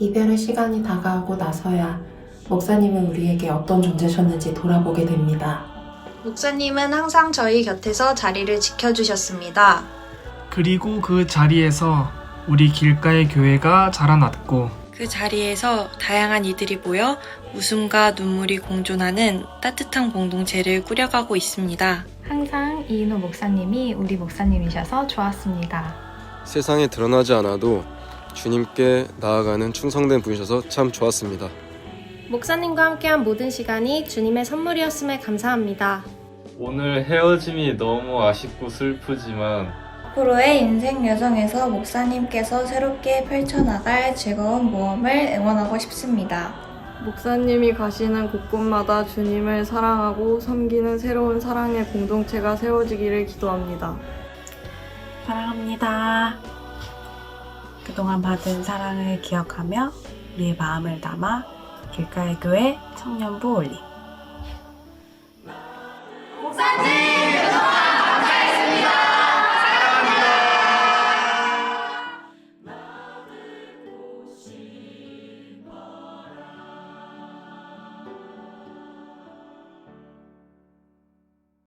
이별의 시간이 다가오고 나서야 목사님은 우리에게 어떤 존재셨는지 돌아보게 됩니다. 목사님은 항상 저희 곁에서 자리를 지켜주셨습니다. 그리고 그 자리에서 우리 길가의 교회가 자라났고 그 자리에서 다양한 이들이 모여 웃음과 눈물이 공존하는 따뜻한 공동체를 꾸려가고 있습니다. 항상 이인호 목사님이 우리 목사님이셔서 좋았습니다. 세상에 드러나지 않아도 주님께 나아가는 충성된 분이셔서 참 좋았습니다. 목사님과 함께한 모든 시간이 주님의 선물이었음에 감사합니다. 오늘 헤어짐이 너무 아쉽고 슬프지만 앞으로의 인생 여정에서 목사님께서 새롭게 펼쳐나갈 즐거운 모험을 응원하고 싶습니다. 목사님이 가시는 곳곳마다 주님을 사랑하고 섬기는 새로운 사랑의 공동체가 세워지기를 기도합니다. 사랑합니다. 그동안 받은 사랑을 기억하며 우리의 마음을 담아 길가의 교회 청년부 올림